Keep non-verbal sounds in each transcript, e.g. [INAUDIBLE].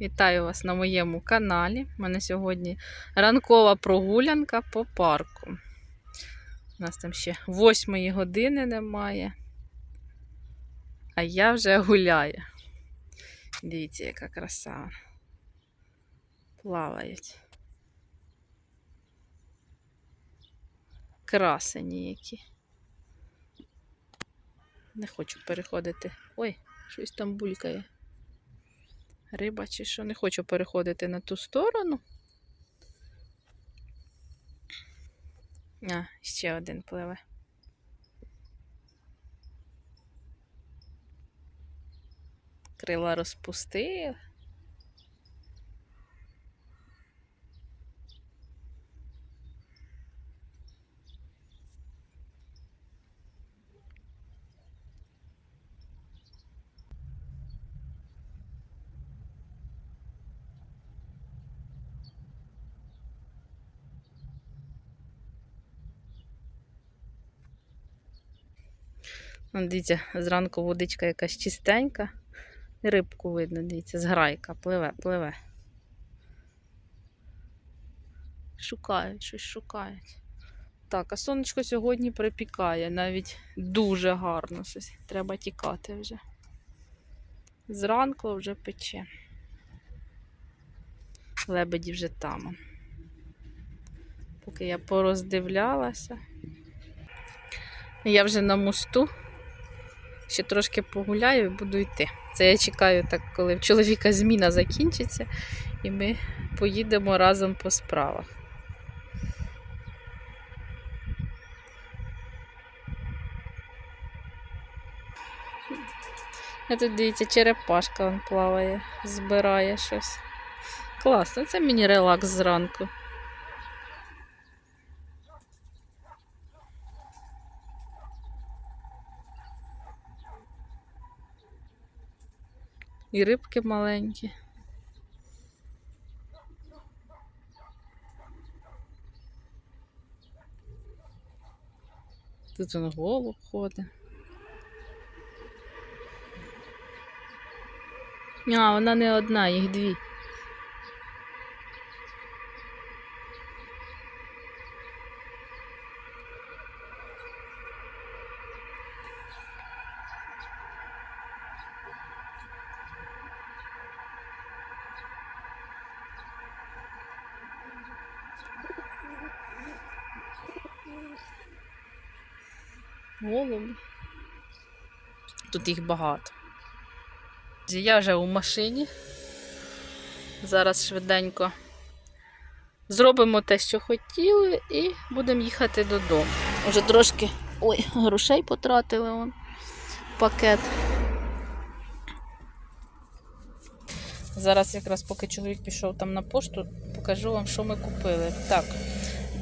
Вітаю вас на моєму каналі. У мене сьогодні ранкова прогулянка по парку. У нас там ще восьмої години немає. А я вже гуляю. Дивіться, яка краса. Плавають. Красені які. Не хочу переходити. Ой, щось там булькає. Риба чи що? Не хочу переходити на ту сторону. А, ще один пливе. Крила розпустив. Дивіться, зранку водичка якась чистенька. Рибку видно, дивіться, зграйка, пливе, пливе. Шукають, щось шукають. Так, а сонечко сьогодні припікає, навіть дуже гарно щось. Треба тікати вже. Зранку вже пече. Лебеді вже там. Поки я пороздивлялася. Я вже на мосту. Ще трошки погуляю і буду йти. Це я чекаю, так, коли в чоловіка зміна закінчиться, і ми поїдемо разом по справах. А тут дивіться, черепашка вон плаває, збирає щось. Класно, це мені релакс зранку. І рибки маленькі. Тут воно голуб ходить. А, вона не одна, їх дві. Голуби. Тут їх багато. Я вже у машині. Зараз швиденько зробимо те, що хотіли, і будемо їхати додому. Уже трошки ой, грошей потратили он, пакет. Зараз якраз поки чоловік пішов там на пошту, покажу вам, що ми купили. Так,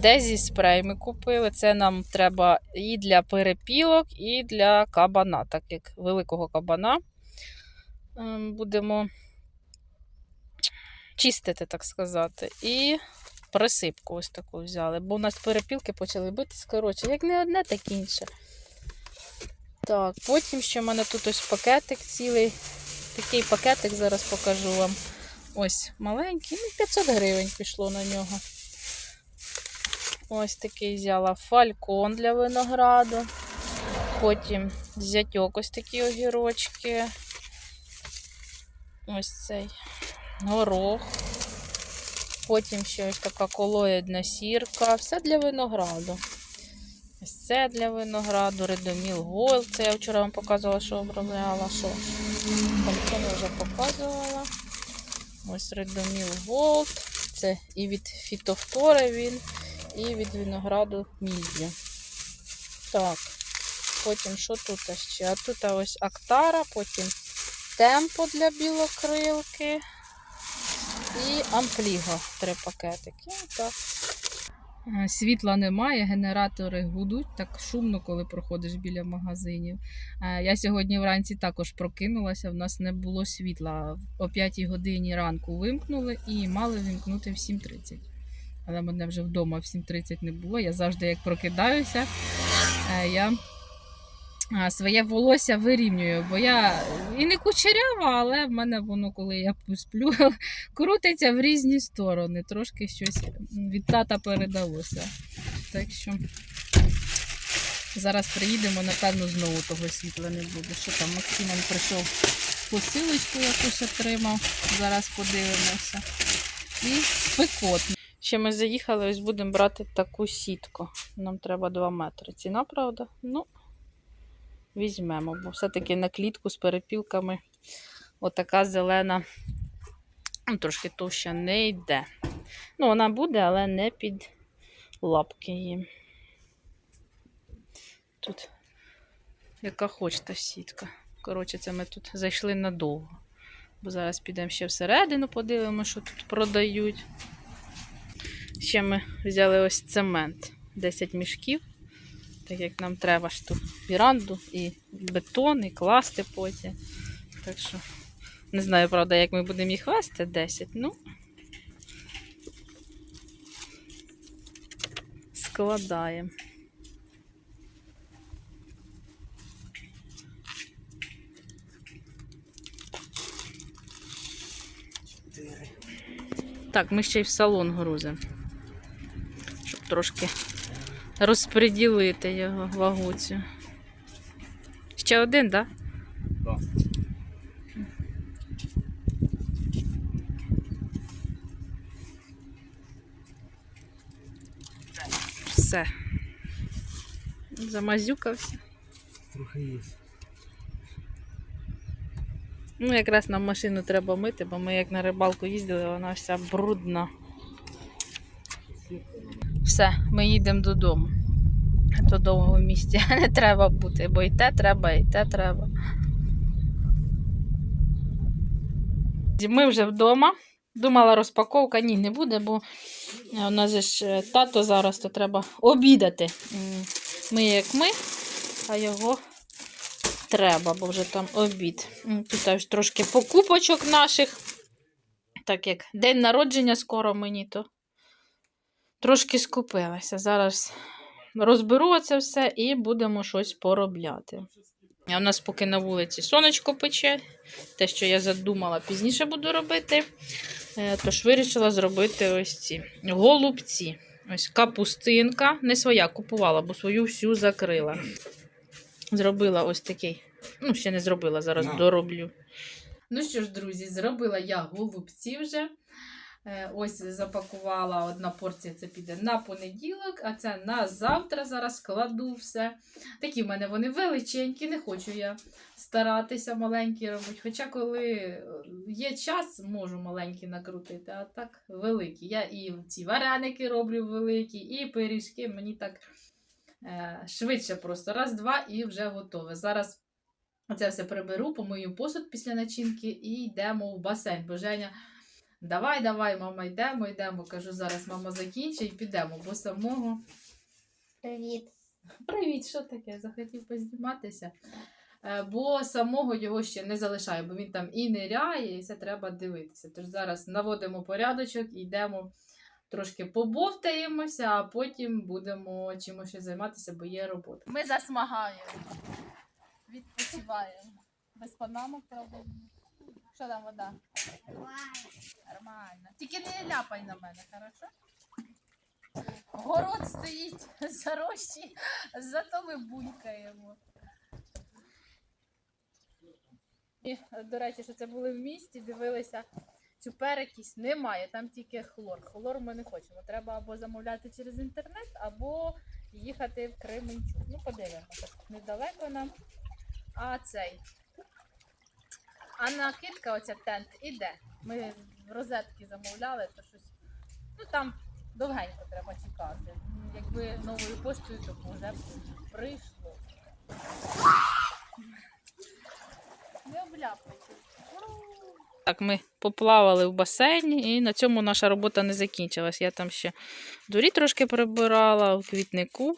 Дезі спрей ми купили. Це нам треба і для перепілок, і для кабана, так як великого кабана. Ем, Будемо чистити, так сказати. І присипку ось таку взяли. Бо у нас перепілки почали битись. Коротше, як не одне, так інше. Так, потім ще в мене тут ось пакетик цілий. Такий пакетик зараз покажу вам. Ось маленький, ну 500 гривень пішло на нього. Ось такий взяла фалькон для винограду. Потім зятьок ось такі огірочки. Ось цей горох. Потім ще ось така колоїдна сірка. Все для винограду. Ось це для винограду, редоміл гойл. Це я вчора вам показувала, що обробляла. Що? Фалькон вже показувала. Ось редоміл голд. Це і від фітофтори він і від винограду мідня. Так, потім що тут ще? А тут ось Актара, потім темпо для білокрилки і ампліго три пакетики. Так. Е, Світла немає, генератори гудуть, так шумно, коли проходиш біля магазинів. Я сьогодні вранці також прокинулася, в нас не було світла. О 5 годині ранку вимкнули і мали вимкнути в 7.30 але мене вже вдома в 7.30 не було. Я завжди, як прокидаюся, е, я своє волосся вирівнюю, бо я і не кучерява, але в мене воно, коли я сплю, [LAUGHS] крутиться в різні сторони. Трошки щось від тата передалося. Так що зараз приїдемо, напевно, знову того світла не буде. Що там Максимом прийшов посилочку якусь отримав. Зараз подивимося. І спекотно. Ще ми заїхали, ось будемо брати таку сітку. Нам треба 2 метри. Ціна, правда? Ну, візьмемо, бо все-таки на клітку з перепілками отака зелена, ну, трошки товща не йде. Ну, вона буде, але не під лапки їм. Тут яка хочете сітка. Коротше, це ми тут зайшли надовго. Бо зараз підемо ще всередину, подивимося, що тут продають. Ще ми взяли ось цемент. 10 мішків. Так як нам треба ж ту віранду і бетон, і класти потім. Так що, не знаю, правда, як ми будемо їх вести 10. Ну. Складаємо. Так, ми ще й в салон грузимо. Трошки розподілити його вагу цю. Ще один, так? Да. Все. Замазюкався. Трохи є. Ну, якраз нам машину треба мити, бо ми як на рибалку їздили, вона вся брудна. Все, ми їдемо додому. А То довго в місті не треба бути, бо і те треба, і те треба. Ми вже вдома. Думала, розпаковка ні, не буде, бо у нас ж е, тато зараз, то треба обідати. Ми як ми, а його треба, бо вже там обід. Тут аж трошки покупочок наших. Так як день народження скоро мені, то трошки скупилася. Зараз розберу це все і будемо щось поробляти. А у нас поки на вулиці сонечко пече. Те, що я задумала, пізніше буду робити. Е, Тож вирішила зробити ось ці голубці. Ось капустинка. Не своя купувала, бо свою всю закрила. Зробила ось такий. Ну, ще не зробила, зараз На. дороблю. Ну що ж, друзі, зробила я голубці вже. Е, Ось запакувала одна порція, це піде на понеділок, а це на завтра. Зараз кладу все. Такі в мене вони величенькі, не хочу я старатися маленькі робити. Хоча, коли е, є час, можу маленькі накрутити, а так великі. Я і ці вареники роблю великі, і пиріжки. Мені так е, швидше просто раз-два і вже готове. Зараз це все приберу, помию посуд після начинки і йдемо в басейн. Бо Женя, давай, давай, мама, йдемо, йдемо. Кажу, зараз мама закінчить і підемо, бо самого. Привіт. Привіт, що таке? Захотів позніматися. Е, Бо самого його ще не залишаю, бо він там і ниряє, і все треба дивитися. Тож зараз наводимо порядочок і йдемо трошки побовтаємося, а потім будемо чимось ще займатися, бо є робота. Ми засмагаємо. Відпочиваємо. Без панамок пробуємо. Що там вода? Нормально. Тільки не ляпай на мене, хорошо? Город стоїть [LAUGHS] зарощий, зато ми булькаємо. І, до речі, що це були в місті, дивилися. Цю перекись немає, там тільки хлор. Хлор ми не хочемо. Треба або замовляти через інтернет, або їхати в Кременчук. Ну, подивимося. Недалеко нам. А цей. А накидка, оця тент, іде. Ми в розетки замовляли, то щось. Ну там довгенько треба чекати. Якби новою поштою, то вже прийшло. Не обляпайте. Так, ми поплавали в басейні, і на цьому наша робота не закінчилась. Я там ще в дворі трошки прибирала в квітнику.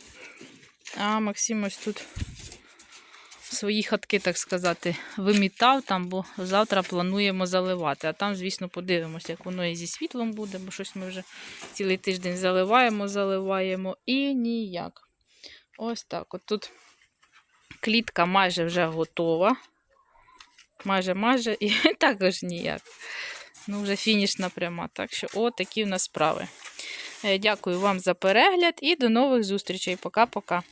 А Максим ось тут свої хатки, так сказати, вимітав там, бо завтра плануємо заливати. А там, звісно, подивимося, як воно і зі світлом буде, бо щось ми вже цілий тиждень заливаємо, заливаємо і ніяк. Ось так. От тут Клітка майже вже готова. Майже, майже, і [LAUGHS] також ніяк. Ну, вже фінішна пряма. Так що, о, такі в нас справи. Е, Дякую вам за перегляд і до нових зустрічей. Пока-пока.